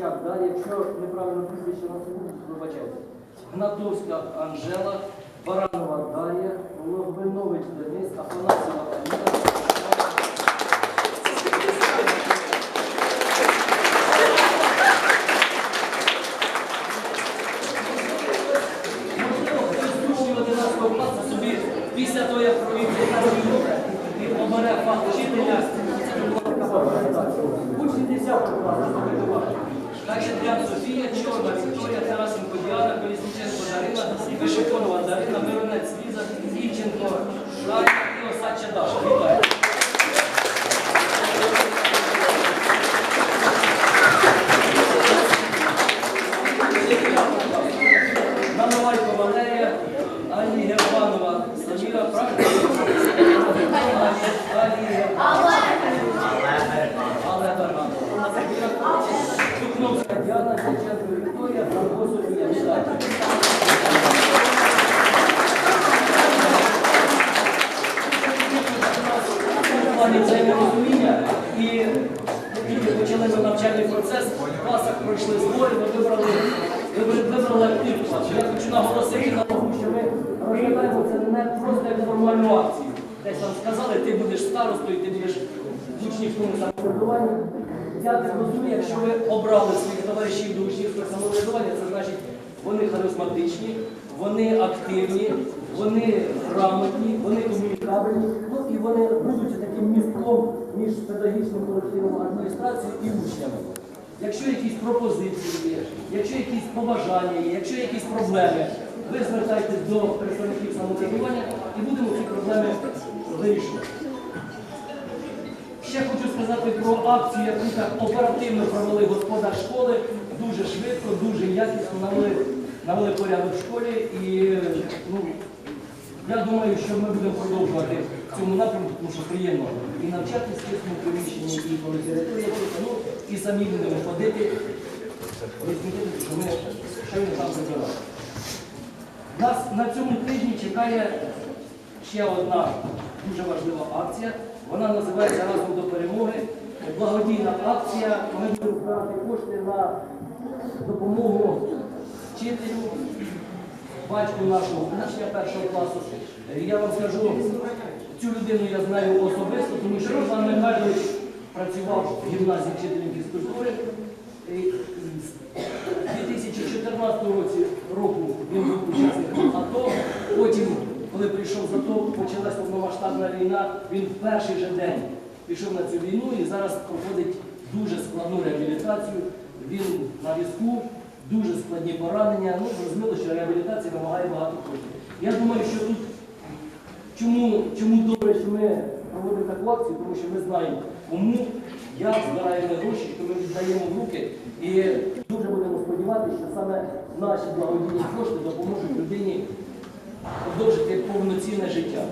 якщо неправильно прізвище на секунду, вибачайте. Гнатовська Анжела, Баранова Дар'я, Логвинович Денис, Афанасьєва Аліна. Можливо, хтось з учнів 11 після того, як провів 15 років обере факт вчителя. Учні 10 класу Качетрян Софія, Чорна Вікторія, Тарасенко Діана, Колісниченко Дарина, Вишиконова Дарина, Миронець Ліза, Івченко Шаря і Осадча Даша. Вітаю. Нановайко Валерія, Ані Германова, Саміра Практика, Ані Германова, Але Берганова, Саміра Духновська Діана, Дяченко Вікторія, Франко Софія. Вітаю. плані взаєморозуміння і тільки почали навчальний процес, в класах пройшли збори, ми вибрали, вибрали. Я хочу наголосити на тому, що ми розглядаємо це не просто як формальну акцію. Десь там сказали, ти будеш старостою, ти будеш учнів самоврядуванні. Я так розумію, якщо ви обрали своїх товаришів до учнівського самоврядування, це значить вони харизматичні, вони активні, вони грамотні, вони комунікабельні, ну і вони будуть між педагогічним колективом адміністрації і учнями. Якщо якісь пропозиції є, якщо якісь побажання є, якщо якісь проблеми, ви звертайтесь до представників самоврядування і будемо ці проблеми вирішувати. Ще хочу сказати про акцію, яку так оперативно провели господар школи, дуже швидко, дуже якісно навели, навели порядок в школі. І ну, я думаю, що ми будемо продовжувати цьому напрямку, тому що приємно і навчатися в приміщенні, і коли ну і самі будемо ходити, розмітити, що ми щойно там забирали. Нас на цьому тижні чекає ще одна дуже важлива акція. Вона називається Разом до перемоги. Благодійна акція. Ми будемо збирати кошти на допомогу вчителю, батьку нашого учня першого класу. Я вам скажу, цю людину я знаю особисто, тому що Руслан Михайлович працював в гімназії вчителем фізкультури. З 2014 році року він був учасником АТО. Потім, коли прийшов з АТО, почалась повномасштабна війна, він в перший же день пішов на цю війну і зараз проходить дуже складну реабілітацію. Він на візку, дуже складні поранення. Ну, зрозуміло, що реабілітація вимагає багато коштів. Я думаю, що тут Чому, чому добре, що ми проводимо таку акцію? Тому що ми знаємо, кому, як збираємо гроші, то ми віддаємо в руки. І дуже будемо сподіватися, що саме наші благодійні кошти допоможуть людині продовжити повноцінне життя.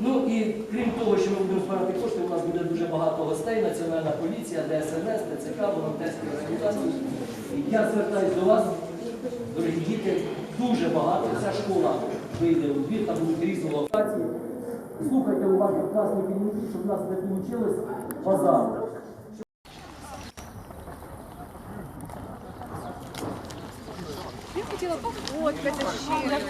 Ну і крім того, що ми будемо збирати кошти, у нас буде дуже багато гостей, Національна поліція, ДСНС, ТЦК, волонтерські організації. Я звертаюся до вас, дорогі діти, дуже багато. Вся школа вийде у двір, там будуть різні локації. Слухайте уважно класні керівники, щоб в нас не вийшло базар. Я хотіла пофоткать вообще.